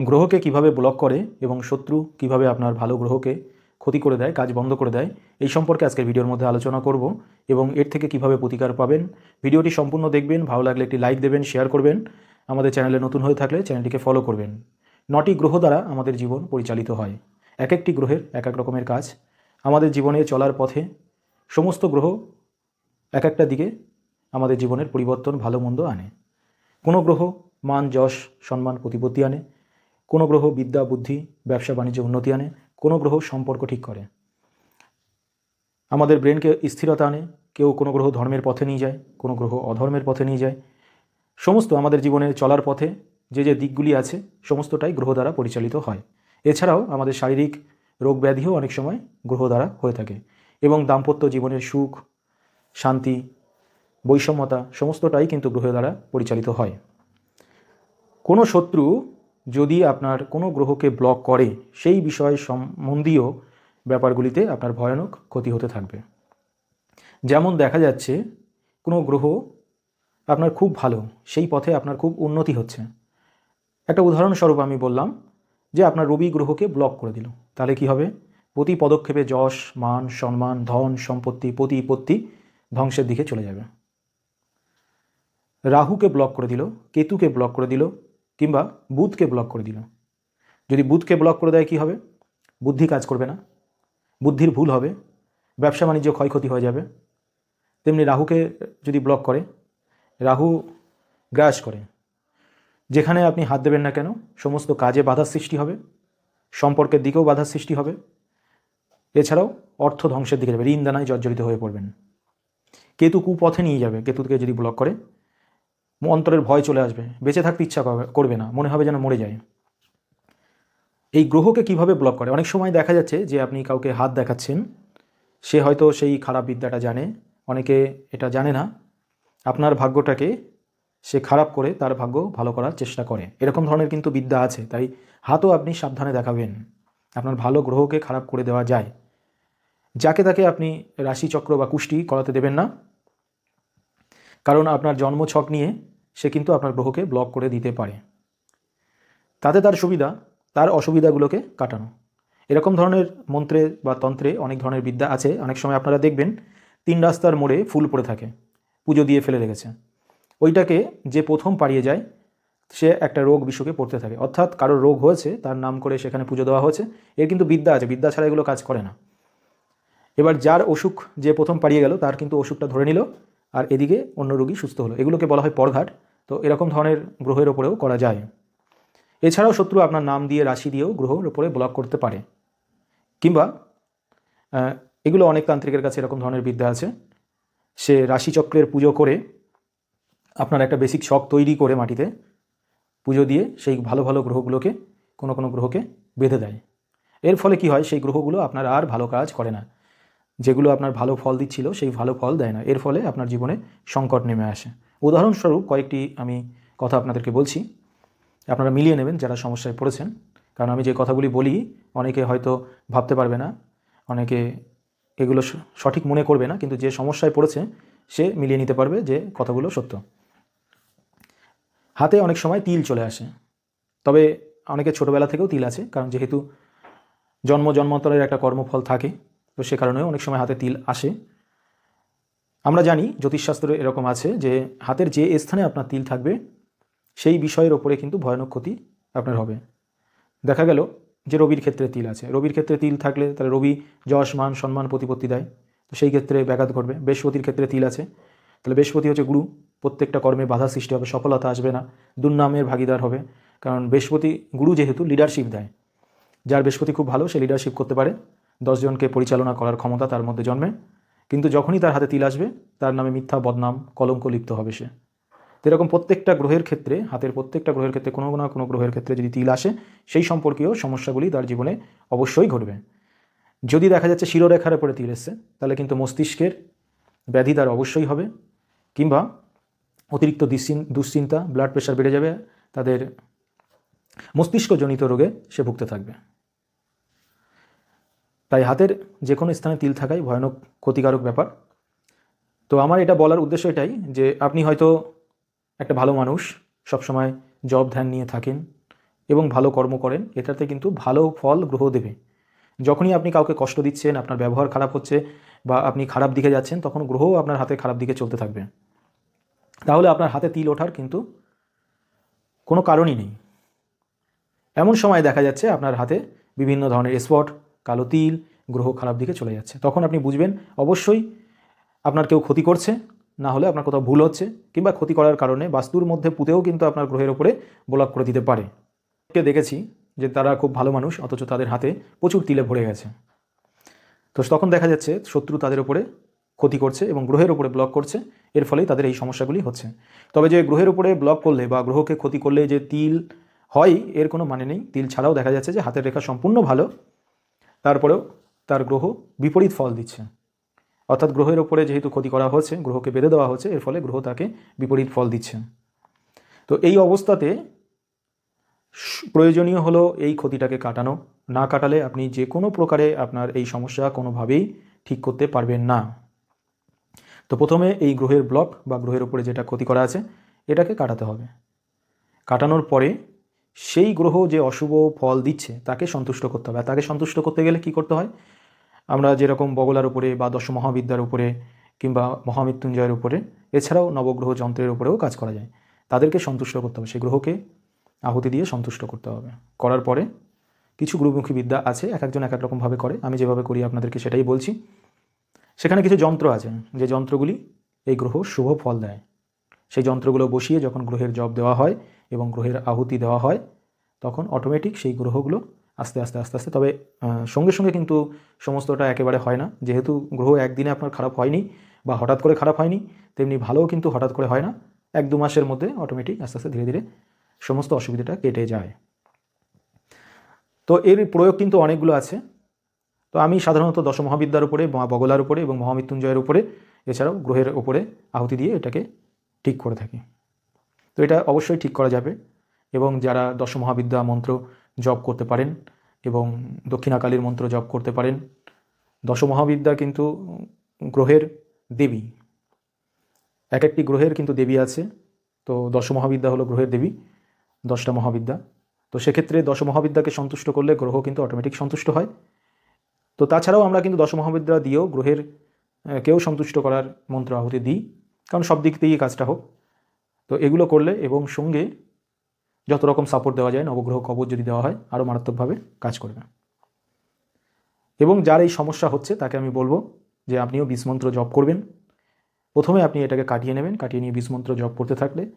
গ্রহকে কীভাবে ব্লক করে এবং শত্রু কীভাবে আপনার ভালো গ্রহকে ক্ষতি করে দেয়, কাজ বন্ধ করে দেয়, এই সম্পর্কে আজকের ভিডিওর মধ্যে আলোচনা করব এবং এর থেকে কীভাবে প্রতিকার পাবেন। ভিডিওটি সম্পূর্ণ দেখবেন, ভালো লাগলে একটি লাইক দেবেন শেয়ার করবেন। আমাদের চ্যানেলে নতুন হয়ে থাকলে চ্যানেলটিকে ফলো করবেন। নটি গ্রহ দ্বারা আমাদের জীবন পরিচালিত হয়। এক একটি গ্রহের এক এক রকমের কাজ। আমাদের জীবনে চলার পথে সমস্ত গ্রহ এক একটা দিকে আমাদের জীবনের পরিবর্তন, ভালো মন্দ আনে। কোনো গ্রহ মান, যশ, সম্মান, প্রতিপত্তি আনে। কোনো গ্রহ বিদ্যা, বুদ্ধি, ব্যবসা, বাণিজ্য উন্নতি আনে, কোনো গ্রহ সম্পর্ক ঠিক করে। আমাদের ব্রেনকে স্থিরতা আনে, কেউ কোনো গ্রহ ধর্মের পথে নিয়ে যায়, কোনো গ্রহ অধর্মের পথে নিয়ে যায়। সমস্ত আমাদের জীবনে চলার পথে যে যে দিকগুলি আছে, সমস্তটাই গ্রহ দ্বারা পরিচালিত হয়। এছাড়াও আমাদের শারীরিক রোগ ব্যাধিও অনেক সময় গ্রহ দ্বারা হয়ে থাকে এবং দাম্পত্য জীবনের সুখ, শান্তি, বৈষম্যতা, সমস্তটাই কিন্তু গ্রহ দ্বারা পরিচালিত হয়। কোনো শত্রু যদি আপনার কোনো গ্রহকে ব্লক করে, সেই বিষয় সম্বন্ধীয় ব্যাপারগুলিতে আপনার ভয়ানক ক্ষতি হতে থাকবে। যেমন দেখা যাচ্ছে, কোনো গ্রহ আপনার খুব ভালো, সেই পথে আপনার খুব উন্নতি হচ্ছে। একটা উদাহরণস্বরূপ আমি বললাম যে আপনার রবি গ্রহকে ব্লক করে দিল। তাহলে কি হবে? প্রতি পদক্ষেপে যশ, মান, সম্মান, ধন, সম্পত্তি, প্রতিপত্তি ধ্বংসের দিকে চলে যাবে। রাহুকে ব্লক করে দিল, কেতুকে ব্লক করে দিল কিংবা বুধকে ব্লক করে দিল। যদি বুধকে ব্লক করে দেয় কি হবে? বুদ্ধি কাজ করবে না। বুদ্ধির ভুল হবে। ব্যবসা বাণিজ্য ক্ষয়ক্ষতি হয়ে যাবে। তেমনি রাহুকে যদি ব্লক করে, রাহু গ্রাস করে, যেখানে আপনি হাত দেবেন না কেন, সমস্ত কাজে বাধার সৃষ্টি হবে, সম্পর্কের দিকেও বাধার সৃষ্টি হবে। এছাড়াও অর্থ ধ্বংসের দিকে যাবে, ঋণ দানায় জর্জরিত হয়ে পড়বেন। কেতু কুপথে নিয়ে যাবে, কেতুকে যদি ব্লক করে অন্তরের ভয় চলে আসবে, বেঁচে থাকতে ইচ্ছা করবে- না, মনে হবে যেন মরে যায়। এই গ্রহকে কীভাবে ব্লক করে? অনেক সময় দেখা যাচ্ছে যে আপনি কাউকে হাত দেখাচ্ছেন, সে হয়তো সেই খারাপ বিদ্যাটা জানে, অনেকে এটা জানে না। আপনার ভাগ্যটাকে সে খারাপ করে তার ভাগ্য ভালো করার চেষ্টা করে। এরকম ধরনের কিন্তু বিদ্যা আছে, তাই হাতও আপনি সাবধানে দেখাবেন, আপনার ভালো গ্রহকে খারাপ করে দেওয়া যায়। যাকে তাকে আপনি রাশিচক্র বা কুষ্টি করাতে দেবেন না। কারণ আপনার জন্মছক নিয়ে সে কিন্তু আপনার গ্রহকে ব্লক করে দিতে পারে। তাতে তার সুবিধা, তার অসুবিধাগুলোকে কাটানো। এরকম ধরনের মন্ত্রে বা তন্ত্রে অনেক ধরনের বিদ্যা আছে। অনেক সময় আপনারা দেখবেন, তিন রাস্তার মোড়ে ফুল পড়ে থাকে, পুজো দিয়ে ফেলে রেখেছে। ওইটাকে যে প্রথম পাড়িয়ে যায়, সে একটা রোগ বিশ্বকে পড়তে থাকে। অর্থাৎ কারোর রোগ হয়েছে, তার নাম করে সেখানে পুজো দেওয়া হয়েছে। এর কিন্তু বিদ্যা আছে, বিদ্যা ছাড়া এগুলো কাজ করে না। এবার যার অসুখ যে প্রথম পাড়িয়ে গেল, তার কিন্তু অসুখটা ধরে নিল। আর এদিকে অন্য রোগী সুস্থ হলো। এগুলোকে বলা হয় পরঘাট। তো এরকম ধরনের গ্রহের ওপরেও করা যায়। এছাড়াও শত্রু আপনার নাম দিয়ে, রাশি দিয়েও গ্রহের ওপরে ব্লক করতে পারে। কিংবা এগুলো অনেক তান্ত্রিকের কাছে এরকম ধরনের বিদ্যা আছে। সে রাশিচক্রের পুজো করে আপনার একটা বেসিক শখ তৈরি করে মাটিতে, পুজো দিয়ে সেই ভালো ভালো গ্রহগুলোকে, কোনো কোনো গ্রহকে বেঁধে দেয়। এর ফলে কি হয়? সেই গ্রহগুলো আপনার আর ভালো কাজ করে না। যেগুলো আপনার ভালো ফল দিচ্ছিল, সেই ভালো ফল দেয় না। এর ফলে আপনার জীবনে সংকট নেমে আসে। উদাহরণস্বরূপ কয়েকটি আমি কথা আপনাদেরকে বলছি। আপনারা মিলিয়ে নেবেন যারা সমস্যায় পড়েছেন। কারণ আমি যে কথাগুলি বলি, অনেকে হয়তো ভাবতে পারবে না, অনেকে এগুলো সঠিক মনে করবে না, কিন্তু যে সমস্যায় পড়েছে, সে মিলিয়ে নিতে পারবে যে কথাগুলো সত্য। হাতে অনেক সময় তিল চলে আসে। তবে অনেকে ছোটোবেলা থেকেও তিল আছে, কারণ যেহেতু জন্ম জন্মান্তরের একটা কর্মফল থাকে তো সে কারণেও অনেক সময় হাতে তিল আসে। আমরা জানি জ্যোতিষশাস্ত্রে এরকম আছে যে হাতের যে স্থানে আপনার তিল থাকবে, সেই বিষয়ের ওপরে কিন্তু ভয়ানক ক্ষতি আপনার হবে। দেখা গেল যে রবির ক্ষেত্রে তিল আছে। রবির ক্ষেত্রে তিল থাকলে তাহলে রবি যশ, মান, সম্মান, প্রতিপত্তি দেয়। তো সেই ক্ষেত্রে ব্যাঘাত ঘটবে। বৃহস্পতির ক্ষেত্রে তিল আছে। তাহলে বৃহস্পতি হচ্ছে গুরু। প্রত্যেকটা কর্মে বাধা সৃষ্টি হবে, সফলতা আসবে না। দুর্নামের ভাগিদার হবে। কারণ বৃহস্পতি গুরু যেহেতু লিডারশিপ দেয়। যার বৃহস্পতি খুব ভালো, সে লিডারশিপ করতে পারে। দশজনকে পরিচালনা করার ক্ষমতা তার মধ্যে জন্মে। কিন্তু যখনই তার হাতে তিল আসবে, তার নামে মিথ্যা, বদনাম, কলঙ্ক লিপ্ত হবে সে। এরকম প্রত্যেকটা গ্রহের ক্ষেত্রে, হাতের প্রত্যেকটা গ্রহের ক্ষেত্রে, কোনো না কোনো গ্রহের ক্ষেত্রে যদি তিল আসে, সেই সম্পর্কীয় সমস্যাগুলি তার জীবনে অবশ্যই ঘটবে। যদি দেখা যাচ্ছে শিরোরেখার উপরে তিল এসছে, তাহলে কিন্তু মস্তিষ্কের ব্যাধি তার অবশ্যই হবে। কিংবা অতিরিক্ত দুশ্চিন- দুশ্চিন্তা ব্লাড প্রেশার বেড়ে যাবে, তাদের মস্তিষ্কজনিত রোগে সে ভুগতে থাকবে। তাই হাতের যে কোনো স্থানে তিল থাকাই ভয়ানক ক্ষতিকারক ব্যাপার। তো আমার এটা বলার উদ্দেশ্য এটাই যে আপনি হয়তো একটা ভালো মানুষ, সবসময় জব ধ্যান নিয়ে থাকেন এবং ভালো কর্ম করেন, এটাতে কিন্তু ভালো ফল গ্রহ দেবে। যখনই আপনি কাউকে কষ্ট দিচ্ছেন, আপনার ব্যবহার খারাপ হচ্ছে বা আপনি খারাপ দিকে যাচ্ছেন, তখন গ্রহও আপনার হাতে খারাপ দিকে চলতে থাকবে। তাহলে আপনার হাতে তিল ওঠার কিন্তু কোনো কারণই নেই। এমন সময় দেখা যাচ্ছে আপনার হাতে বিভিন্ন ধরনের স্পট কালো তিল, গ্রহ খারাপ দিকে চলে যাচ্ছে। তখন আপনি বুঝবেন, অবশ্যই আপনার কেউ ক্ষতি করছে, না হলে আপনার কোথাও ভুল হচ্ছে, কিংবা ক্ষতি করার কারণে বাস্তুর মধ্যে পুঁতেও কিন্তু আপনার গ্রহের ওপরে ব্লক করে দিতে পারে। কে দেখেছি যে তারা খুব ভালো মানুষ, অথচ তাদের হাতে প্রচুর তিলে ভরে গেছে। তো তখন দেখা যাচ্ছে, শত্রু তাদের ওপরে ক্ষতি করছে এবং গ্রহের ওপরে ব্লক করছে, এর ফলেই তাদের এই সমস্যাগুলি হচ্ছে। তবে যে গ্রহের উপরে ব্লক করলে বা গ্রহকে ক্ষতি করলে যে তিল হয়, এর কোনো মানে নেই। তিল ছাড়াও দেখা যাচ্ছে যে হাতের রেখা সম্পূর্ণ ভালো তারপরেও তার গ্রহ বিপরীত ফল দিচ্ছে। অর্থাৎ গ্রহের ওপরে যেহেতু ক্ষতি করা হচ্ছে, গ্রহকে বেঁধে দেওয়া হচ্ছে, এর ফলে গ্রহ তাকে বিপরীত ফল দিচ্ছে। তো এই অবস্থাতে প্রয়োজনীয় হলো এই ক্ষতিটাকে কাটানো। না কাটালে আপনি যে কোনো প্রকারে আপনার এই সমস্যা কোনোভাবেই ঠিক করতে পারবেন না। তো প্রথমে এই গ্রহের ব্লক বা গ্রহের উপরে যেটা ক্ষতি করা আছে, এটাকে কাটাতে হবে। কাটানোর পরে সেই গ্রহ যে অশুভ ফল দিচ্ছে, তাকে সন্তুষ্ট করতে হবে। আর তাকে সন্তুষ্ট করতে গেলে কি করতে হয়? আমরা যেরকম বগলার উপরে বা দশ মহাবিদ্যার উপরে কিংবা মহামৃত্যুঞ্জয়ের উপরে, এছাড়াও নবগ্রহ যন্ত্রের উপরেও কাজ করা যায়। তাদেরকে সন্তুষ্ট করতে হবে। সেই গ্রহকে আহুতি দিয়ে সন্তুষ্ট করতে হবে। করার পরে কিছু গুরুমুখী বিদ্যা আছে, এক একজন এক এক রকমভাবে করে। আমি যেভাবে করি আপনাদেরকে সেটাই বলছি। সেখানে কিছু যন্ত্র আছে। যে যন্ত্রগুলি এই গ্রহ শুভ ফল দেয়। সেই যন্ত্রগুলো বসিয়ে যখন গ্রহের জব দেওয়া হয় এবং গ্রহের আহুতি দেওয়া হয়, তখন অটোমেটিক সেই গ্রহগুলো আস্তে আস্তে আস্তে আস্তে, তবে সঙ্গে সঙ্গে কিন্তু সমস্তটা একেবারে হয় না। যেহেতু গ্রহ একদিনে আপনার খারাপ হয়নি বা হঠাৎ করে খারাপ হয়নি, তেমনি ভালোও কিন্তু হঠাৎ করে হয় না। এক, দু মাসের মধ্যে অটোমেটিক আস্তে আস্তে, ধীরে ধীরে সমস্ত অসুবিধাটা কেটে যায়। তো এর প্রয়োগ কিন্তু অনেকগুলো আছে। তো আমি সাধারণত দশমহাবিদ্যার উপরে, বা বগলার উপরে এবং মহামৃত্যুঞ্জয়ের উপরে, এছাড়াও গ্রহের উপরে আহুতি দিয়ে এটাকে ঠিক করে থাকি। তো এটা অবশ্যই ঠিক করা যাবে এবং যারা দশমহাবিদ্যা মন্ত্র জপ করতে পারেন এবং দক্ষিণাকালীর মন্ত্র জপ করতে পারেন, দশমহাবিদ্যা কিন্তু গ্রহের দেবী। এক একটি গ্রহের কিন্তু দেবী আছে, তো দশমহাবিদ্যা হলো গ্রহের দেবী, দশটা মহাবিদ্যা। তো সেক্ষেত্রে দশমহাবিদ্যাকে সন্তুষ্ট করলে গ্রহ কিন্তু অটোমেটিক সন্তুষ্ট হয়। তো তাছাড়াও আমরা কিন্তু দশমহাবিদ্যা দিয়েও গ্রহের কেউ সন্তুষ্ট করার মন্ত্র আহুতি দিই, কারণ সব দিক থেকেই কাজটা হোক। তো এগুলো করলে এবং সঙ্গে যত রকম সাপোর্ট দেওয়া যায়, নবগ্রহ কবর যদি দেওয়া হয় আরও মারাত্মকভাবে কাজ করবে। এবং যার এই সমস্যা হচ্ছে, তাকে আমি বলব যে আপনিও বিষমন্ত্র জপ করবেন। প্রথমে আপনি এটাকে কাটিয়ে নেবেন, কাটিয়ে নিয়ে বিষমন্ত্র জপ করতে থাকলে